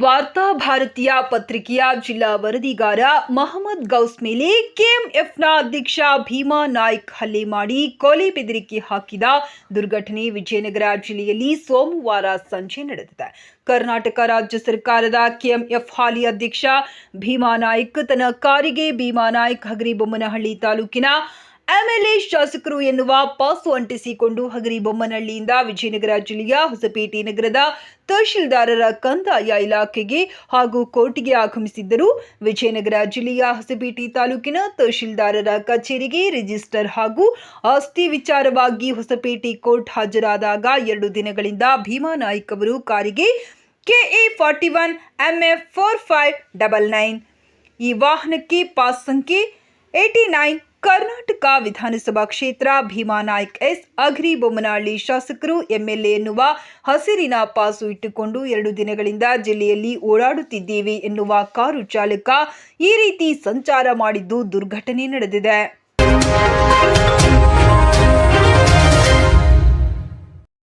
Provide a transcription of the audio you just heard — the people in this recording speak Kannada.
ವಾರ್ತಾ ಭಾರತೀಯ ಪತ್ರಿಕೆಯ ಜಿಲ್ಲಾ ವರದಿಗಾರ ಮಹಮ್ಮದ್ ಗೌಸ್ ಮೇಲೆ ಕೆಎಂಎಫ್ನ ಅಧ್ಯಕ್ಷ ಭೀಮಾ ನಾಯ್ಕ್ ಹಲ್ಲೆ ಮಾಡಿ ಕೊಲೆ ಬೆದರಿಕೆ ಹಾಕಿದ ದುರ್ಘಟನೆ ವಿಜಯನಗರ ಜಿಲ್ಲೆಯಲ್ಲಿ ಸೋಮವಾರ ಸಂಜೆ ನಡೆದಿದೆ. ಕರ್ನಾಟಕ ರಾಜ್ಯ ಸರ್ಕಾರದ ಕೆಎಂಎಫ್ ಹಾಲಿ ಅಧ್ಯಕ್ಷ ಭೀಮಾ ನಾಯ್ಕ್ ತನ್ನ ಕಾರಿಗೆ ಭೀಮಾ ನಾಯ್ಕ್ ಹಗರಿಬೊಮ್ಮನಹಳ್ಳಿ ತಾಲೂಕಿನ ಎಂಎಲ್ಎ ಶಾಸಕರು ಎನ್ನುವ ಪಾಸು ಅಂಟಿಸಿಕೊಂಡು ಹಗರಿಬೊಮ್ಮನಹಳ್ಳಿಯಿಂದ ವಿಜಯನಗರ ಜಿಲ್ಲೆಯ ಹೊಸಪೇಟೆ ನಗರದ ತಹಶೀಲ್ದಾರರ ಕಂದಾಯ ಇಲಾಖೆಗೆ ಹಾಗೂ ಕೋರ್ಟ್ಗೆ ಆಗಮಿಸಿದ್ದರು. ವಿಜಯನಗರ ಜಿಲ್ಲೆಯ ಹೊಸಪೇಟೆ ತಾಲೂಕಿನ ತಹಶೀಲ್ದಾರರ ಕಚೇರಿಗೆ ರಿಜಿಸ್ಟರ್ ಹಾಗೂ ಆಸ್ತಿ ವಿಚಾರವಾಗಿ ಹೊಸಪೇಟೆ ಕೋರ್ಟ್ ಹಾಜರಾದಾಗ ಎರಡು ದಿನಗಳಿಂದ ಭೀಮಾ ನಾಯ್ಕ್ ಅವರು ಕಾರಿಗೆ KA forty one MF four five double nine ಈ ವಾಹನಕ್ಕೆ ಪಾಸ್ ಸಂಖ್ಯೆ ಏಯ್ಟಿ ನೈನ್ ಕರ್ನಾಟಕ ವಿಧಾನಸಭಾ ಕ್ಷೇತ್ರ ಭೀಮಾನಾಯ್ಕ್ ಎಸ್, ಅಗ್ರಿ ಬೊಮ್ಮನಹಳ್ಳಿ ಶಾಸಕರು ಎಂಎಲ್ಎ ಎನ್ನುವ ಹಸಿರಿನ ಪಾಸು ಇಟ್ಟುಕೊಂಡು ಎರಡು ದಿನಗಳಿಂದ ಜಿಲ್ಲೆಯಲ್ಲಿ ಓಡಾಡುತ್ತಿದ್ದೇವೆ ಎನ್ನುವ ಕಾರು ಚಾಲಕ ಈ ರೀತಿ ಸಂಚಾರ ಮಾಡಿದ್ದು ದುರ್ಘಟನೆ ನಡೆದಿದೆ.